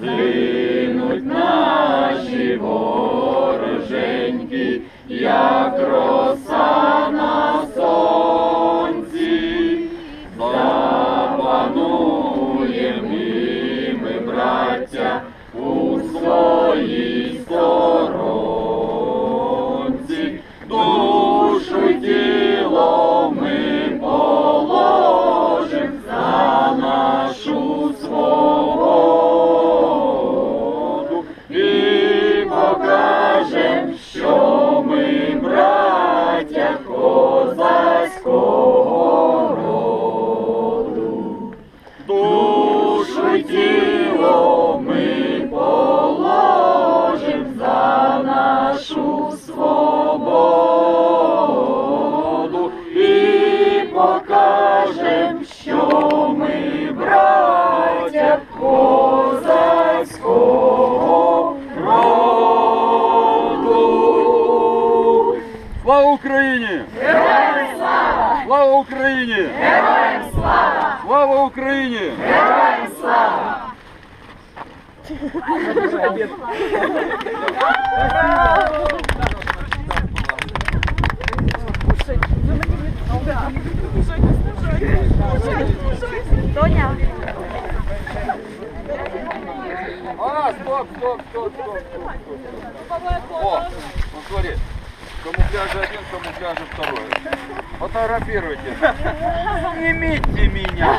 згинуть наші вороженьки, як роса. тіло ми положим за нашу свободу і покажем, що ми браття козацького роду. Слава Україні! Героям слава! Слава Україні! Героям слава! Тоня. А, стоп, стоп, стоп, стоп, стоп, стоп. О, ну смотри, в камуфляже один, кому камуфляже второй. Фотографируйте. Снимите меня,